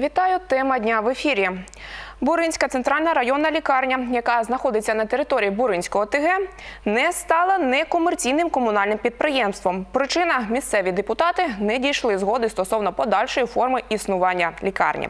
Вітаю. Тема дня в ефірі. Буринська центральна районна лікарня, яка знаходиться на території Буринського ТГ, не стала некомерційним комунальним підприємством. Причина місцеві депутати не дійшли згоди стосовно подальшої форми існування лікарні.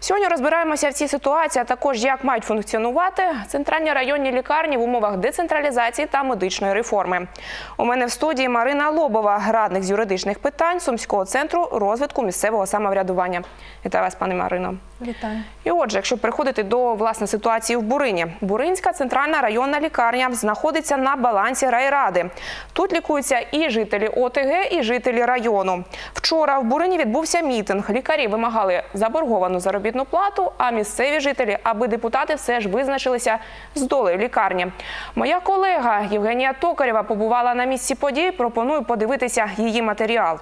Сьогодні розбираємося в цій ситуації, а також як мають функціонувати центральні районні лікарні в умовах децентралізації та медичної реформи. У мене в студії Марина Лобова, радник з юридичних питань Сумського центру розвитку місцевого самоврядування. Вітаю вас, пане Марино. Вітаю. І отже, якщо переходити до власне ситуації в Бурині, Буринська центральна районна лікарня знаходиться на балансі райради. Тут лікуються і жителі ОТГ, і жителі району. Вчора в Бурині відбувся мітинг. Лікарі вимагали заборговану заробітну плату, а місцеві жителі, аби депутати все ж визначилися з долею лікарні. Моя колега Євгенія Токарєва побувала на місці подій. Пропоную подивитися її матеріал.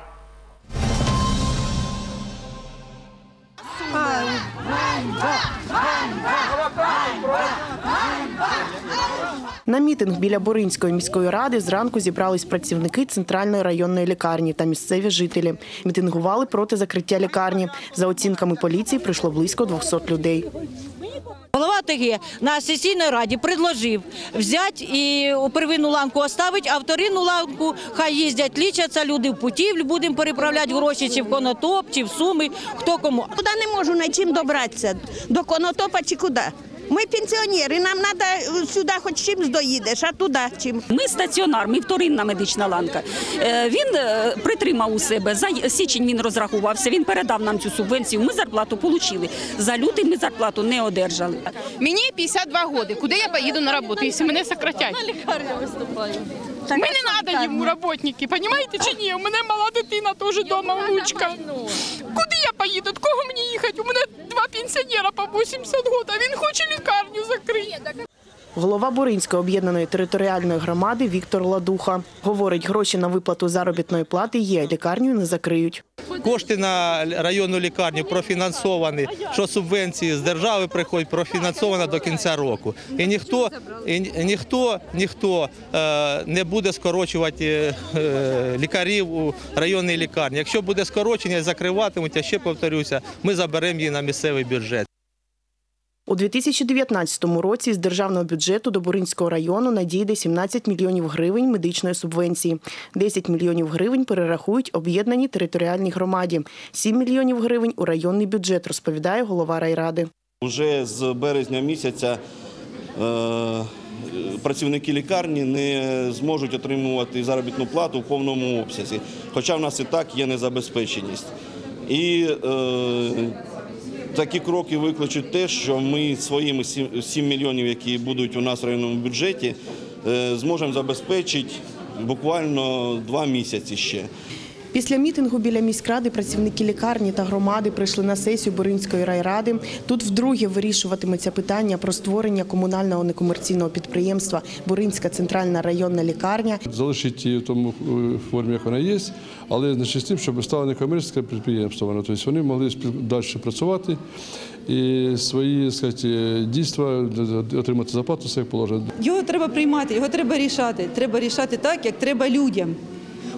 На мітинг біля Боринської міської ради зранку зібрались працівники центральної районної лікарні та місцеві жителі. Мітингували проти закриття лікарні. За оцінками поліції прийшло близько 200 людей. Голова ТГ на сесійній раді предложив взяти і первинну ланку оставити, а вторинну ланку хай їздять, лічаться люди в путівлю, будемо переправляти гроші чи в Конотоп, чи в Суми, хто кому. Куди не можу на чим добратися? До Конотопа чи куди? Ми пенсіонери, нам треба сюди хоч чимсь доїдеш, а туди чим. Ми стаціонар, ми вторинна медична ланка. Е, Він е, притримав у себе за січень. Він розрахувався. Він передав нам цю субвенцію. Ми зарплату отримали. За лютий ми зарплату не одержали. Мені 52 роки. Куди я поїду на роботу, якщо мене сократять? Ми не треба йому роботники, розумієте чи ні? У мене мала дитина теж вдома, внучка. Куди я поїду? До кого мені їхати? У мене два пенсіонера по 80 років, а він хоче лікарню закрити. Голова Боринської об'єднаної територіальної громади Віктор Ладуха говорить, гроші на виплату заробітної плати є, лікарню не закриють. Кошти на районну лікарню профінансовані, що субвенції з держави приходять, профінансовано до кінця року. І ніхто, і ніхто, ніхто е, не буде скорочувати е, лікарів у районній лікарні. Якщо буде скорочення, закриватимуть, я ще повторюся, ми заберемо її на місцевий бюджет. У 2019 році з державного бюджету до Буринського району надійде 17 мільйонів гривень медичної субвенції. 10 мільйонів гривень перерахують об'єднані територіальні громаді. 7 мільйонів гривень у районний бюджет, розповідає голова райради. Уже з березня місяця е, працівники лікарні не зможуть отримувати заробітну плату в повному обсязі, хоча в нас і так є незабезпеченість. І е, такі кроки викличуть те, що ми своїми 7 7 мільйонів, які будуть у нас в районному бюджеті, е, зможемо забезпечити буквально два місяці ще. Після мітингу біля міськради працівники лікарні та громади прийшли на сесію Буринської райради. Тут вдруге вирішуватиметься питання про створення комунального некомерційного підприємства Буринська центральна районна лікарня. залишити її в тому е, формі, як вона є, але значить з тим, щоб стало некомерційне підприємство. Тобто вони могли далі працювати і свої сказати, дійства отримати зарплату, все як положено. Його треба приймати, його треба рішати. Треба рішати так, як треба людям.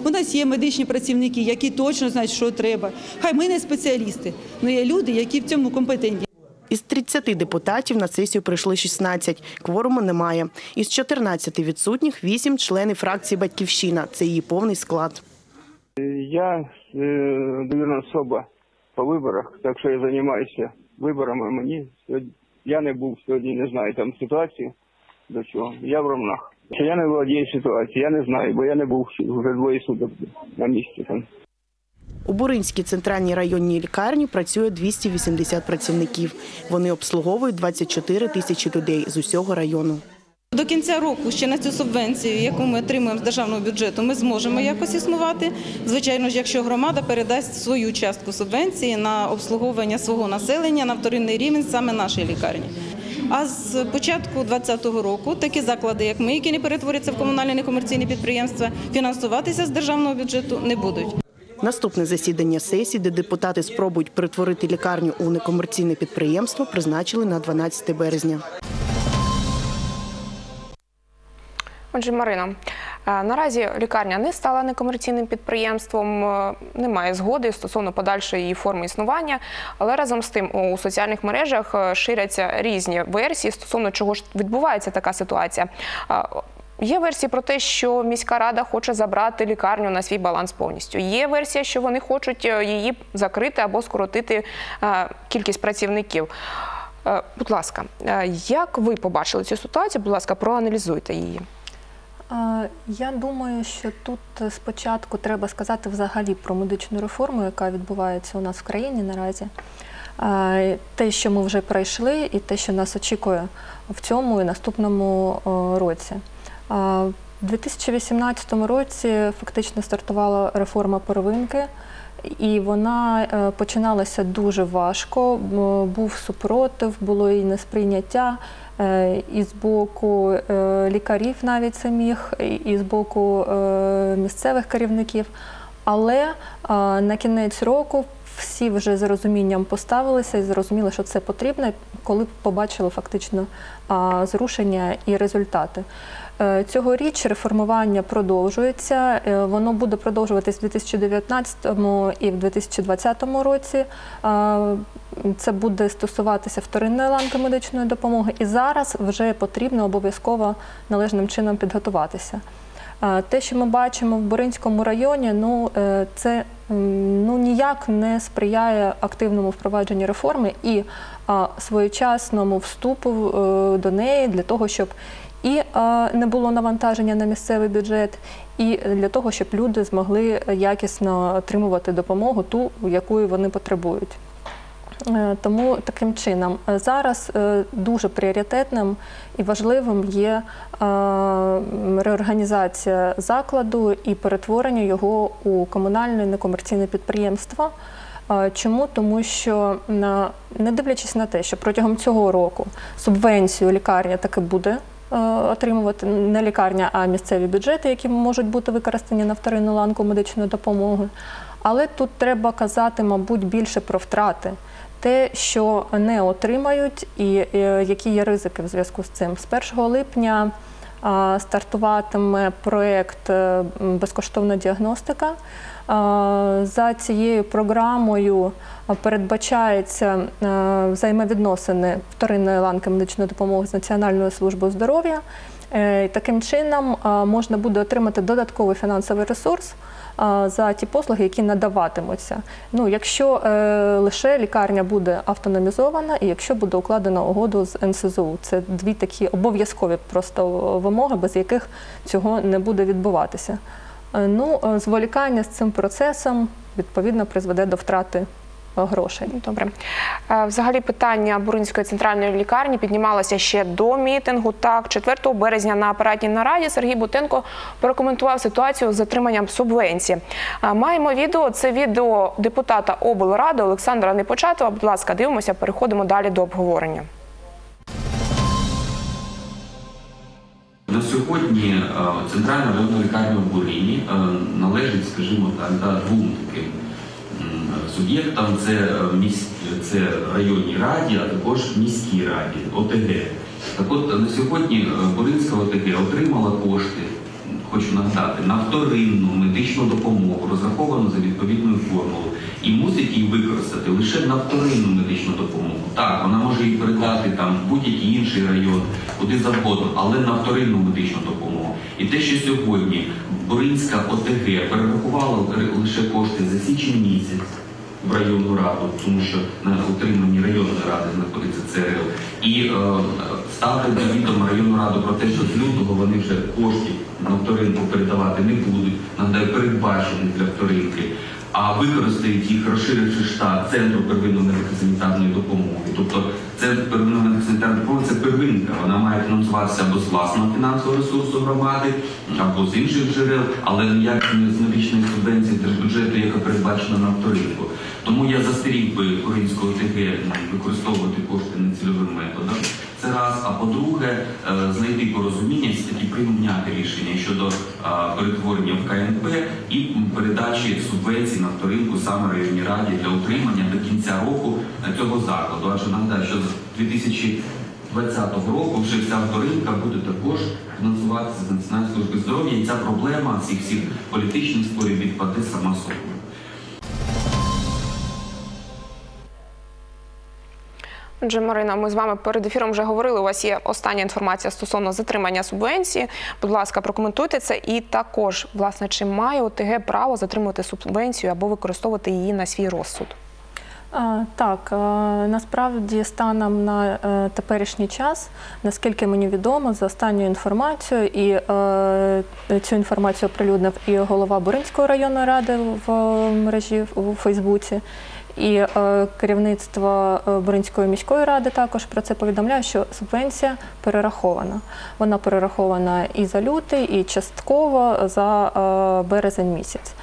У нас є медичні працівники, які точно знають, що треба. Хай ми не спеціалісти, але є люди, які в цьому компетентні. Із 30 депутатів на сесію прийшли 16. Кворуму немає. Із 14 відсутніх 8 – члени фракції «Батьківщина». Це її повний склад. Я е, довірна особа по виборах, так що я займаюся виборами. Мені сьогодні я не був сьогодні, не знаю там ситуацію до чого. Я в Ромнах. Що я не володію ситуацією, я не знаю, бо я не був вже двоє суток на місці там. У Буринській центральній районній лікарні працює 280 працівників. Вони обслуговують 24 тисячі людей з усього району. До кінця року ще на цю субвенцію, яку ми отримуємо з державного бюджету, ми зможемо якось існувати. Звичайно ж, якщо громада передасть свою частку субвенції на обслуговування свого населення на вторинний рівень саме нашої лікарні. А з початку 2020 року такі заклади, як ми, які не перетворяться в комунальні некомерційні підприємства, фінансуватися з державного бюджету не будуть. Наступне засідання сесії, де депутати спробують перетворити лікарню у некомерційне підприємство, призначили на 12 березня. Отже, Марино, Е, Наразі лікарня не стала некомерційним підприємством, е, немає згоди стосовно подальшої її форми існування. Але разом з тим у соціальних мережах е, ширяться різні версії стосовно чого ж відбувається така ситуація. Є версії про те, що міська рада хоче забрати лікарню на свій баланс повністю. Є версія, що вони хочуть е, її закрити або скоротити кількість працівників. Будь ласка, як ви побачили цю ситуацію? Будь ласка, проаналізуйте її. Я думаю, що тут е, спочатку треба сказати взагалі про медичну реформу, яка відбувається у нас в країні наразі. Те, що ми вже пройшли, і те, що нас очікує в цьому і наступному році. У 2018 році фактично стартувала реформа первинки. І вона е, починалася дуже важко. Був супротив, було і несприйняття і з боку е, лікарів навіть самих, і- з боку е, місцевих керівників. Але е, на кінець року всі вже з розумінням поставилися і зрозуміли, що це потрібно, коли побачили фактично зрушення і результати. Е, Цьогоріч реформування продовжується. Е, Воно буде продовжуватись в 2019 і в 2020 році. Е, Це буде стосуватися вторинної ланки медичної допомоги. І зараз вже потрібно обов'язково належним чином підготуватися. Те, що ми бачимо в Боринському районі, ну це ну ніяк не сприяє активному впровадженню реформи і своєчасному вступу до неї для того, щоб і а, не було навантаження на місцевий бюджет, і для того, щоб люди змогли якісно отримувати допомогу, ту, якої вони потребують. Е, Тому таким чином е, зараз е, дуже пріоритетним і важливим є е, реорганізація закладу і перетворення його у комунальне некомерційне підприємство. Е, Чому? Тому що не дивлячись на те, що протягом цього року субвенцію лікарня таки буде е, отримувати не лікарня, а місцеві бюджети, які можуть бути використані на вторинну ланку медичної допомоги. Але тут треба казати, мабуть, більше про втрати. Те, що не отримають, і е, які є ризики в зв'язку з цим. З 1 липня стартуватиме проєкт е, безкоштовна діагностика. За цією програмою передбачається е, взаємовідносини вторинної ланки медичної допомоги з Національною службою здоров'я. Е, Таким чином можна буде отримати додатковий фінансовий ресурс за ті послуги, які надаватимуться. Ну, якщо е, лише лікарня буде автономізована, і якщо буде укладена угоду з НСЗУ, це дві такі обов'язкові просто вимоги, без яких цього не буде відбуватися. Е, Ну, е, зволікання з цим процесом відповідно призведе до втрати е, грошей. Добре. Е, Взагалі питання Буринської центральної лікарні піднімалося ще до мітингу. Так, 4 березня на апаратній нараді Сергій Бутенко прокоментував ситуацію з затриманням субвенції. Е, Маємо відео. Це відео депутата облради Олександра Непочатова. Будь ласка, дивимося, переходимо далі до обговорення. На сьогодні е, центральна лікарня в Бурині належить, скажімо так, двом таким суб'єктам. Це, е, це районній раді, а також міській раді, ОТГ. Так от на сьогодні е, Буринська ОТГ отримала кошти, хочу нагадати, на вторинну медичну допомогу, розраховану за відповідною формулою, і мусить її використати лише на вторинну медичну допомогу. Так, вона може її передати там в будь-який інший район, куди завгодно, але на вторинну медичну допомогу. І те, що сьогодні Боринська ОТГ перерахувала лише кошти за січень місяць в районну раду, тому що на утриманні районної ради знаходиться ЦРЛ, і е, ставити до відома районну раду про те, що з лютого вони вже коштів на вторинку передавати не будуть, нагадаю, передбачені для вторинки, а використають їх, розширивши штат центру первинної медико-санітарної допомоги. Тобто центр первинної медико-санітарної допомоги це первинка. Вона має фінансуватися або з власного фінансового ресурсу громади, або з інших джерел, але ніяк не з медичної субвенції держбюджету, яка передбачена на вторинку. Тому я застеріг би Українського ОТГ використовувати кошти нецільовим методом. Раз. А по-друге, е, знайти порозуміння, таки прийняти рішення щодо е, перетворення в КНП і передачі субвенцій на вторинку саме районній раді для утримання до кінця року е, цього закладу. Адже нагадаю, що з 2020 року вже вся вторинка буде також фінансуватися з Національної служби здоров'я, і ця проблема цих всіх політичних спорів відпаде сама собою. Отже, Марина, ми з вами перед ефіром вже говорили. У вас є остання інформація стосовно затримання субвенції. Будь ласка, прокоментуйте це. І також, власне, чи має ОТГ право затримувати субвенцію або використовувати її на свій розсуд? Так, е, насправді станом на е, теперішній час, наскільки мені відомо, за останньою інформацією, і е, цю інформацію оприлюднив і голова Буринської районної ради в мережі у Фейсбуці, і е, керівництво е, Буринської міської ради також про це повідомляє, що субвенція перерахована. Вона перерахована і за лютий, і частково за е, березень місяць.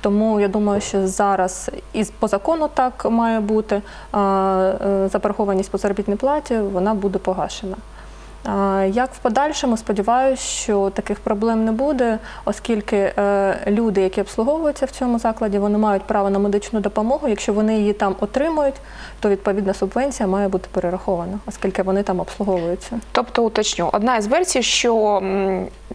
Тому я думаю, що зараз і по закону так має бути. Заборгованість по заробітній платі вона буде погашена. Як в подальшому, сподіваюся, що таких проблем не буде, оскільки е, люди, які обслуговуються в цьому закладі, вони мають право на медичну допомогу. Якщо вони її там отримують, то відповідна субвенція має бути перерахована, оскільки вони там обслуговуються. Тобто, уточню, одна із версій, що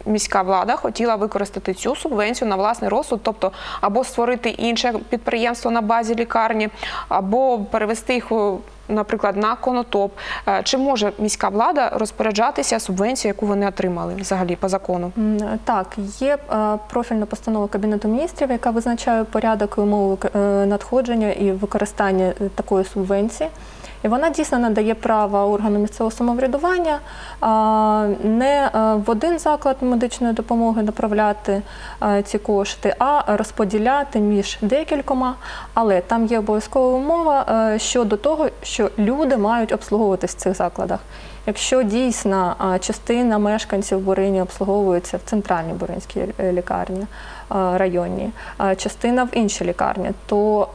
міська влада хотіла використати цю субвенцію на власний розсуд, тобто або створити інше підприємство на базі лікарні, або перевести їх. Наприклад, на конотоп. Е, Чи може міська влада розпоряджатися субвенцією, яку вони отримали взагалі по закону? Так, є е, профільна постанова Кабінету міністрів, яка визначає порядок і умови е, надходження і використання е, такої субвенції. І вона дійсно надає право органу місцевого самоврядування не е, в один заклад медичної допомоги направляти е, ці кошти, а розподіляти між декількома. Але там є обов'язкова умова е, щодо того, що люди мають обслуговуватись в цих закладах. Якщо дійсно частина мешканців Бурині обслуговується в центральній буринській е, лікарні а, районній, частина в іншій лікарні, то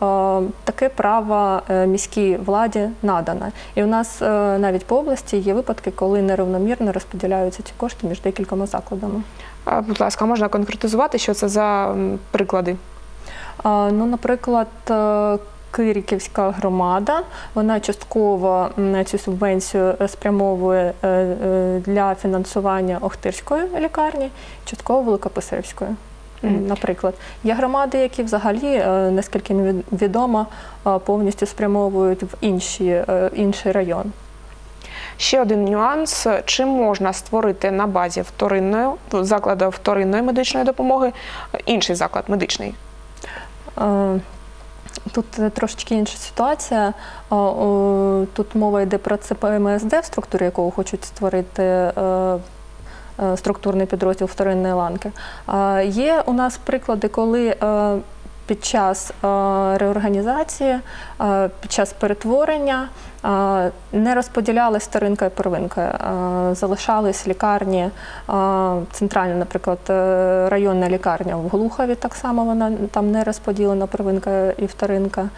таке право е, міській владі надано. І у нас е, навіть по області є випадки, коли нерівномірно розподіляються ці кошти між декількома закладами. Е, Будь ласка, можна конкретизувати, що це за приклади? Ну, наприклад, е, Кириківська громада, вона частково цю субвенцію спрямовує е, е, для фінансування Охтирської лікарні, частково Великописарівської. Наприклад, є громади, які взагалі, е, наскільки мені відомо, е, повністю спрямовують в інші, е, інший район. Ще один нюанс: чи можна створити на базі вторинної закладу вторинної медичної допомоги е, інший заклад медичний? Тут е, трошечки інша ситуація. Тут мова йде про ЦПМСД, в структурі якого хочуть створити е, е, структурний підрозділ вторинної ланки. Є у нас приклади, коли під час е, реорганізації, е, під час перетворення е, не розподілялись вторинка і первинка, залишались лікарні, центральна, наприклад, районна лікарня в Глухові, так само вона там не розподілена первинка і вторинка.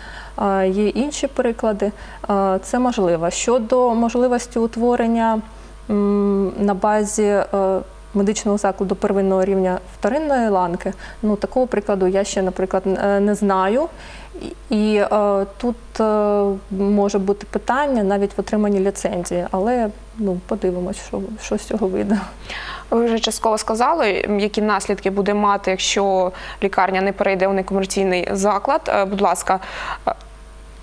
Є інші приклади. Це можливо. Щодо можливості утворення на базі медичного закладу первинного рівня вторинної ланки, ну такого прикладу я ще, наприклад, е, не знаю. І- е, тут е, може бути питання навіть в отриманні ліцензії, але ну подивимось, що, що з цього вийде. Ви вже частково сказали, які наслідки буде мати, якщо лікарня не перейде у некомерційний заклад. Е, Будь ласка, е,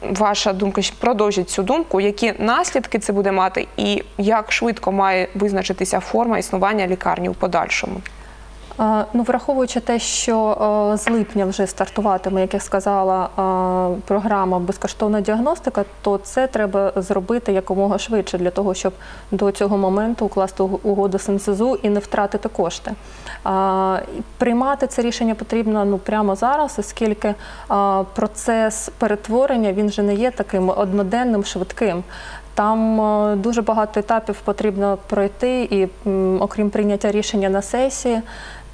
ваша думка продовжіть цю думку. Які наслідки це буде мати, і як швидко має визначитися форма існування лікарні в подальшому? Е, Ну, враховуючи те, що е, з липня вже стартуватиме, як я сказала, е, програма безкоштовна діагностика, то це треба зробити якомога швидше для того, щоб до цього моменту укласти угоду з НСЗУ і не втратити кошти. Приймати це рішення потрібно ну прямо зараз, оскільки процес перетворення він вже не є таким одноденним, швидким. Там е, дуже багато етапів потрібно пройти, і окрім прийняття рішення на сесії,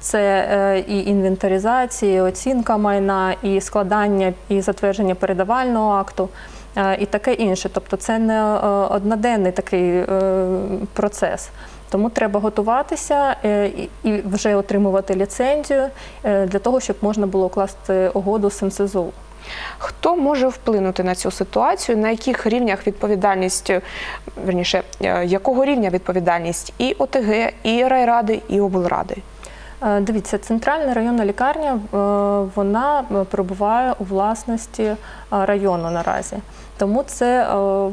це е, і інвентаризація, і оцінка майна, і складання і затвердження передавального акту, е, і таке інше. Тобто це не одноденний такий процес. Тому треба готуватися е, і- вже отримувати ліцензію е, для того, щоб можна було укласти угоду з НСЗУ. Хто може вплинути на цю ситуацію? На яких рівнях відповідальність, е, верніше, якого рівня відповідальність і ОТГ, і райради, і облради? Дивіться, центральна районна лікарня вона перебуває у власності району наразі. Тому це е,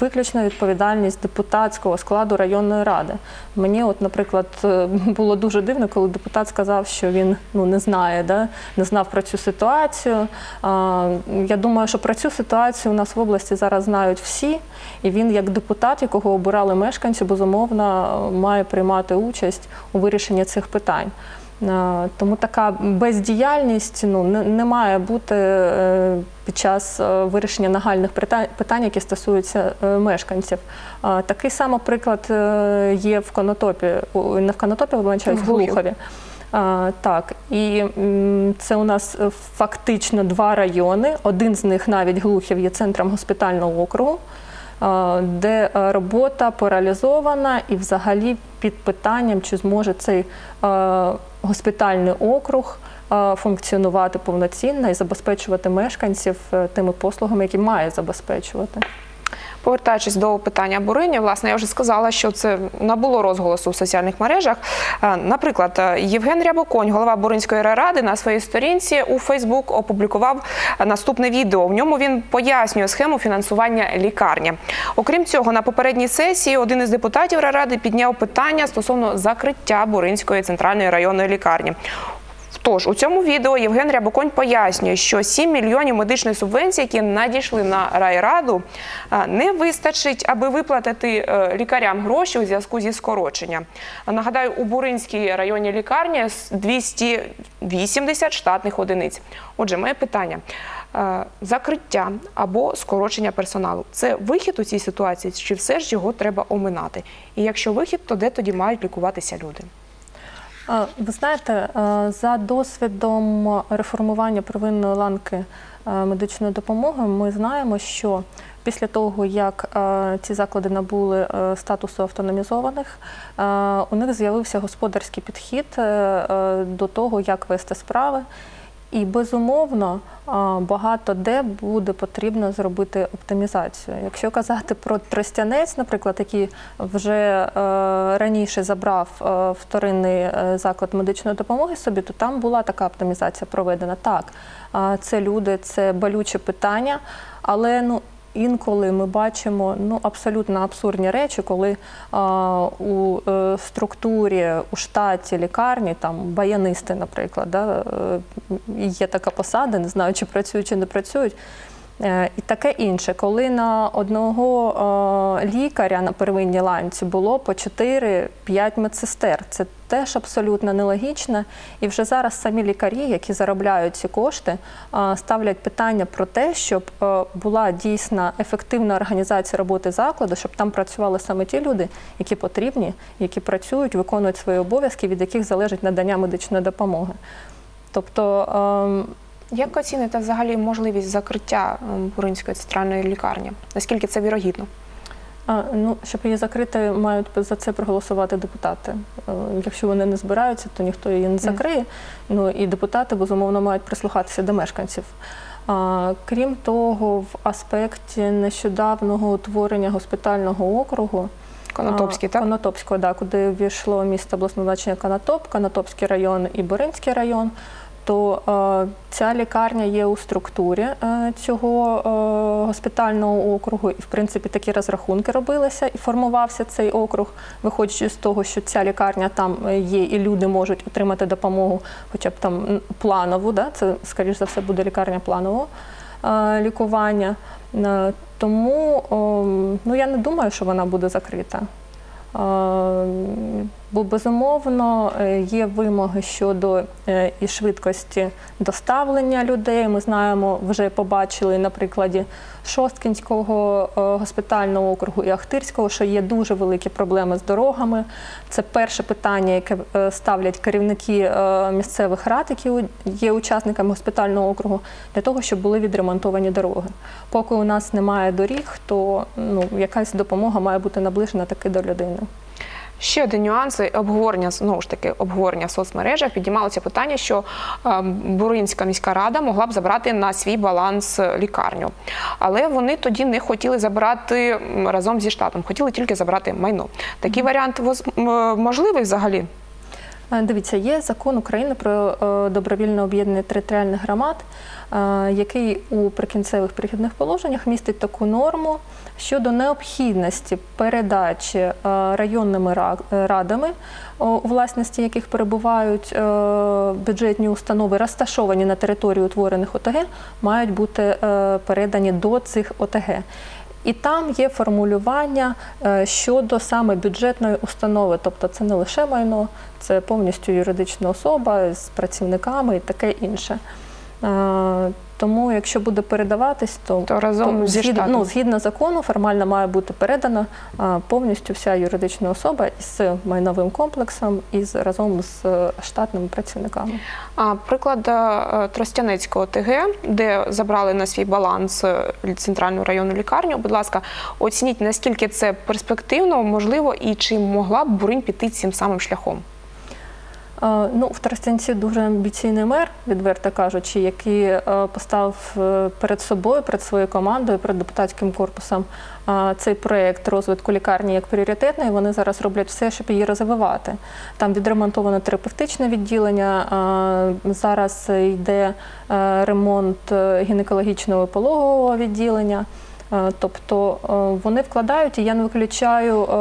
виключна відповідальність депутатського складу районної ради. Мені, от, наприклад, е, було дуже дивно, коли депутат сказав, що він ну, не знає, да? не знав про цю ситуацію. А, Я думаю, що про цю ситуацію у нас в області зараз знають всі, і він, як депутат, якого обирали мешканці, безумовно має приймати участь у вирішенні цих питань. Е, Тому така бездіяльність ну, не, має бути е, під час е, вирішення нагальних питань, які стосуються мешканців. Такий самий приклад є в Конотопі, не в Конотопі, вибачаюсь, в Глухові. А, так, і це у нас фактично два райони. Один з них навіть Глухів є центром госпітального округу, де е, робота паралізована і взагалі під питанням, чи зможе цей е, госпітальний округ е, функціонувати повноцінно і забезпечувати мешканців е, тими послугами, які має забезпечувати. Повертаючись до питання Бурині, власне, я вже сказала, що це набуло розголосу в соціальних мережах. Е, Наприклад, е, Євген Рябоконь, голова Буринської райради, на своїй сторінці у Фейсбук опублікував е, наступне відео. В ньому він пояснює схему фінансування лікарні. Окрім цього, на попередній сесії один із депутатів райради підняв питання стосовно закриття Буринської центральної районної лікарні. Тож у цьому відео Євген Рябоконь пояснює, що 7 мільйонів медичної субвенції, які надійшли на райраду, е, не вистачить, аби виплатити е, лікарям гроші у зв'язку зі скороченням. Нагадаю, у Буринській районній лікарні 280 штатних одиниць. Отже, моє питання. Е, Закриття або скорочення персоналу це вихід у цій ситуації, чи все ж його треба оминати? І якщо вихід, то де тоді мають лікуватися люди? Ви знаєте, е, за досвідом реформування первинної ланки е, медичної допомоги, ми знаємо, що після того, як е, ці заклади набули статусу автономізованих, у них з'явився господарський підхід до того, як вести справи. І безумовно багато де буде потрібно зробити оптимізацію. Якщо казати про Тростянець, наприклад, який вже е, раніше забрав е, вторинний е, заклад медичної допомоги собі, то там була така оптимізація проведена. Так, це люди, це болюче питання, але ну. Інколи ми бачимо ну, абсолютно абсурдні речі, коли а, у е, структурі, у штаті лікарні, там баянисти, наприклад, да, е, є така посада, не знаю, чи працюють, чи не працюють. Е, І таке інше, коли на одного е, лікаря на первинній ланці було по 4-5 медсестер, це теж абсолютно нелогічно. І вже зараз самі лікарі, які заробляють ці кошти, е, ставлять питання про те, щоб була дійсна ефективна організація роботи закладу, щоб там працювали саме ті люди, які потрібні, які працюють, виконують свої обов'язки, від яких залежить надання медичної допомоги. Тобто ем, Як оціните взагалі можливість закриття Буринської центральної лікарні? Наскільки це вірогідно? А, ну, щоб її закрити, мають за це проголосувати депутати. Е, Якщо вони не збираються, то ніхто її не закриє. Ну і депутати безумовно мають прислухатися до мешканців. А, крім того, в аспекті нещодавнього утворення госпітального округу. Конотопський, так? Конотопського, да, куди ввійшло місто обласного значення Конотоп, Конотопський район і Боринський район. То е, ця лікарня є у структурі е, цього е, госпітального округу, і в принципі такі розрахунки робилися, і формувався цей округ, виходячи з того, що ця лікарня там є, і люди можуть отримати допомогу, хоча б там планову, да? це скоріш за все буде лікарня планового лікування. Тому ну, я не думаю, що вона буде закрита. Бо безумовно е, є вимоги щодо е, і швидкості доставлення людей. Ми знаємо, вже побачили на прикладі Шосткінського е, госпітального округу і Ахтирського, що є дуже великі проблеми з дорогами. Це перше питання, яке ставлять керівники місцевих рад, які є учасниками госпітального округу, для того, щоб були відремонтовані дороги. Поки у нас немає доріг, то ну, якась допомога має бути наближена таки до людини. Ще один нюанс обговорення знову ж таки обговорення в соцмережах підіймалося питання, що е, Буринська міська рада могла б забрати на свій баланс е, лікарню, але вони тоді не хотіли забирати разом зі штатом, хотіли тільки забрати майно. Такий варіант можливий взагалі. Е, Дивіться, є закон України про е, добровільне об'єднання територіальних громад, е, який у прикінцевих перехідних положеннях містить таку норму щодо необхідності передачі е, районними е, радами, у власності яких перебувають е, бюджетні установи, розташовані на території утворених ОТГ, мають бути передані до цих ОТГ. І там є формулювання щодо саме бюджетної установи, тобто це не лише майно, це повністю юридична особа з працівниками і таке інше. Тому, якщо буде передаватись, то, То разом зі згідно, штатом. ну, згідно закону формально має бути передана е, повністю вся юридична особа із майновим комплексом і разом з е, штатними працівниками. А приклад е, Тростянецького ТГ, де забрали на свій баланс е, центральну районну лікарню. Будь ласка, оцініть наскільки це перспективно, можливо, і чи могла б Буринь піти цим самим шляхом. Е, Ну, в Тростянці дуже амбіційний мер, відверто кажучи, який е, поставив е, перед собою, перед своєю командою, перед депутатським корпусом цей проєкт розвитку лікарні як пріоритетний. Вони зараз роблять все, щоб її розвивати. Там відремонтовано терапевтичне відділення. Зараз йде ремонт гінекологічного пологового відділення. Е, Тобто е, вони вкладають, і я не виключаю е,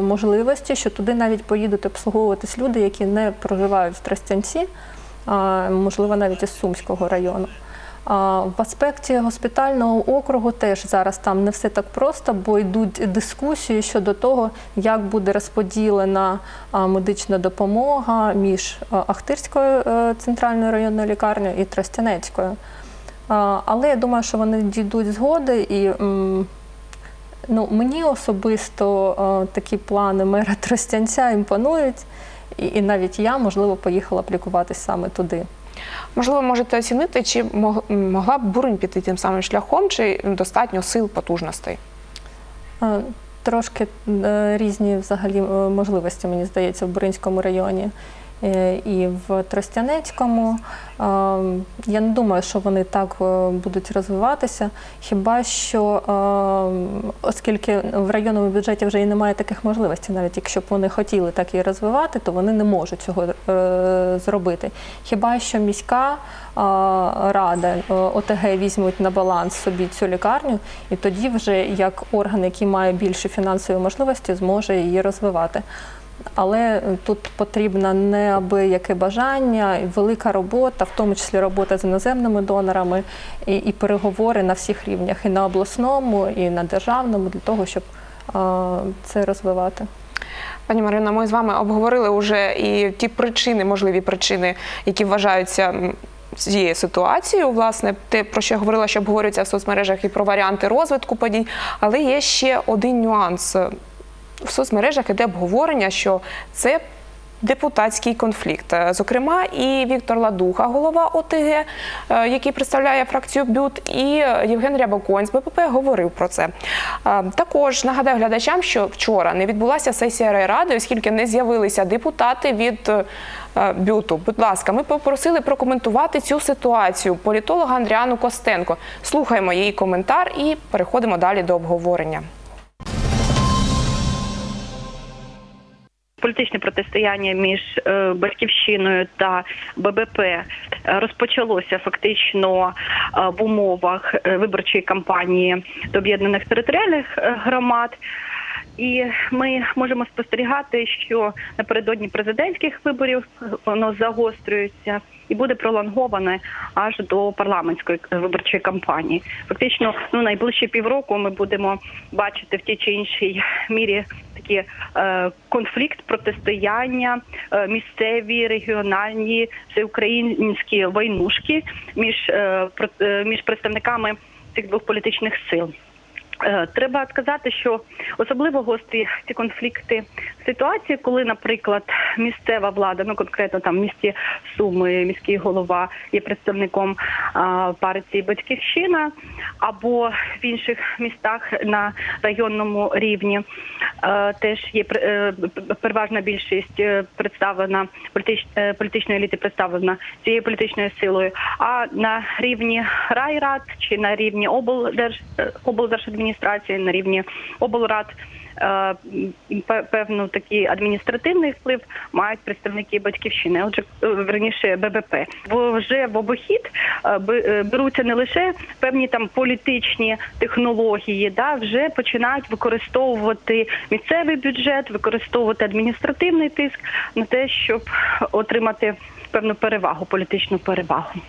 можливості, що туди навіть поїдуть обслуговуватись люди, які не проживають в Тростянці, можливо навіть із Сумського району. В аспекті госпітального округу теж зараз там не все так просто, бо йдуть дискусії щодо того, як буде розподілена медична допомога між Ахтирською центральною районною лікарнею і Тростянецькою. Але я думаю, що вони дійдуть згоди і. Ну, мені особисто такі плани мера Тростянця імпонують, і, і навіть я, можливо, поїхала б лікуватись саме туди. Можливо, можете оцінити, чи могла б Буринь піти тим самим шляхом, чи достатньо сил, потужностей. Трошки е, різні взагалі е, можливості, мені здається, в Буринському районі і в Тростянецькому. Е, Я не думаю, що вони так е, будуть розвиватися. Хіба що, е, оскільки в районному бюджеті вже і немає таких можливостей, навіть якщо б вони хотіли так і розвивати, то вони не можуть цього е, зробити. Хіба що міська е, рада е, ОТГ візьмуть на баланс собі цю лікарню, і тоді вже як орган, який має більші фінансові можливості, зможе її розвивати. Але е, тут потрібно неабияке бажання, велика робота, в тому числі робота з іноземними донорами, і, і переговори на всіх рівнях, і на обласному, і на державному, для того, щоб е, це розвивати. Пані Марина, ми з вами обговорили вже і ті причини, можливі причини, які вважаються цією ситуацією, власне, те, про що я говорила, що обговорюється в соцмережах і про варіанти розвитку подій. Але є ще один нюанс. В соцмережах іде обговорення, що це депутатський конфлікт. Е, Зокрема, і Віктор Ладуха, голова ОТГ, е, який представляє фракцію БЮТ, і Євген Рябоконь з БПП говорив про це. Е, Також нагадаю глядачам, що вчора не відбулася сесія райради, оскільки не з'явилися депутати від е, БЮТу. Будь ласка, ми попросили прокоментувати цю ситуацію політолога Андріану Костенко. Слухаємо її коментар і переходимо далі до обговорення. Політичне протистояння між е, батьківщиною та ББП е, розпочалося фактично е, в умовах виборчої кампанії до об'єднаних територіальних громад. І ми можемо спостерігати, що напередодні президентських виборів воно загострюється і буде пролонговане аж до парламентської виборчої кампанії. Фактично, ну найближчі півроку ми будемо бачити в тій чи іншій мірі такі е, конфлікт, протистояння, е, місцеві, регіональні, всеукраїнські войнушки між, е, між представниками цих двох політичних сил. Е, Треба сказати, що особливо гострі ці конфлікти ситуації, коли, наприклад, місцева влада, ну конкретно там місті Суми, міський голова є представником а, партії Батьківщина, або в інших містах на районному рівні е, теж є е, переважна більшість е, представлена політич, е, політичної еліти представлена цією політичною силою. А на рівні райрад чи на рівні облдерж е, облдержадміністрації, на рівні облрад. е, Певну такий адміністративний вплив мають представники батьківщини, отже, е, верніше ББП. Вже в обохід е, беруться не лише певні там політичні технології, да вже починають використовувати місцевий бюджет, використовувати адміністративний тиск на те, щоб отримати певну перевагу, політичну перевагу.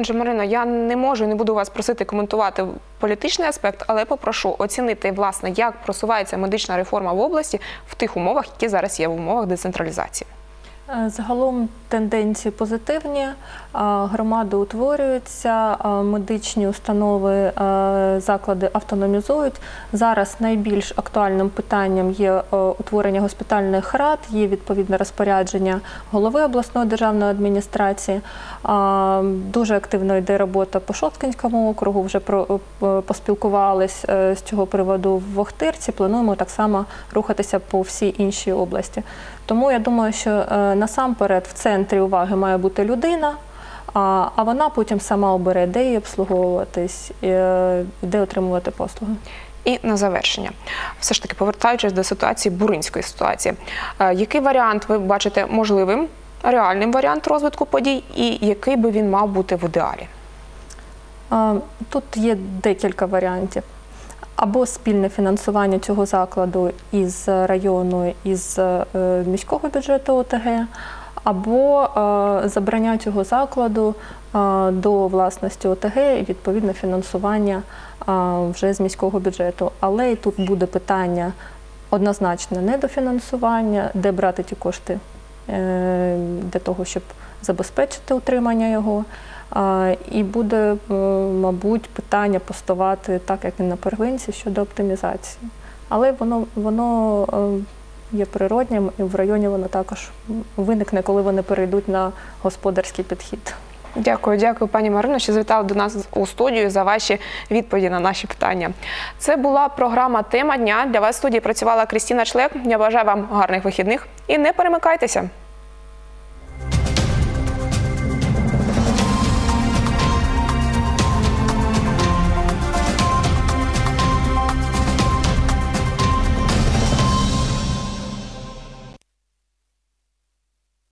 Отже, Марино, я не можу і не буду вас просити коментувати політичний аспект, але попрошу оцінити, власне, як просувається медична реформа в області в тих умовах, які зараз є в умовах децентралізації. Е, Загалом тенденції позитивні, громади утворюються, медичні установи, заклади автономізують. Зараз найбільш актуальним питанням є утворення госпітальних рад, є відповідне розпорядження голови обласної державної адміністрації. Дуже активно йде робота по Шосткинському округу. Вже е, поспілкувались е, з цього приводу в Охтирці. Плануємо так само рухатися по всій іншій області. Тому я думаю, що е, насамперед в центрі уваги має бути людина, а, а вона потім сама обере, де її обслуговуватись, е, де отримувати послуги. І на завершення, все ж таки повертаючись до ситуації буринської ситуації, е, який варіант ви бачите можливим, реальним варіант розвитку подій, і який би він мав бути в ідеалі? Тут є декілька варіантів. Або спільне фінансування цього закладу із району, із е, міського бюджету ОТГ, або е, забрання цього закладу е, до власності ОТГ і відповідне фінансування е, вже з міського бюджету. Але і тут буде питання однозначно недофінансування, де брати ті кошти для того, щоб забезпечити утримання його. І буде, мабуть, питання поставати так, як і на первинці щодо оптимізації. Але воно, воно є природнім і в районі воно також виникне, коли вони перейдуть на господарський підхід. Дякую, дякую, пані Марино, що завітали до нас у студію за ваші відповіді на наші питання. Це була програма Тема дня. Для вас в студії працювала Крістіна Члек. Я бажаю вам гарних вихідних і не перемикайтеся.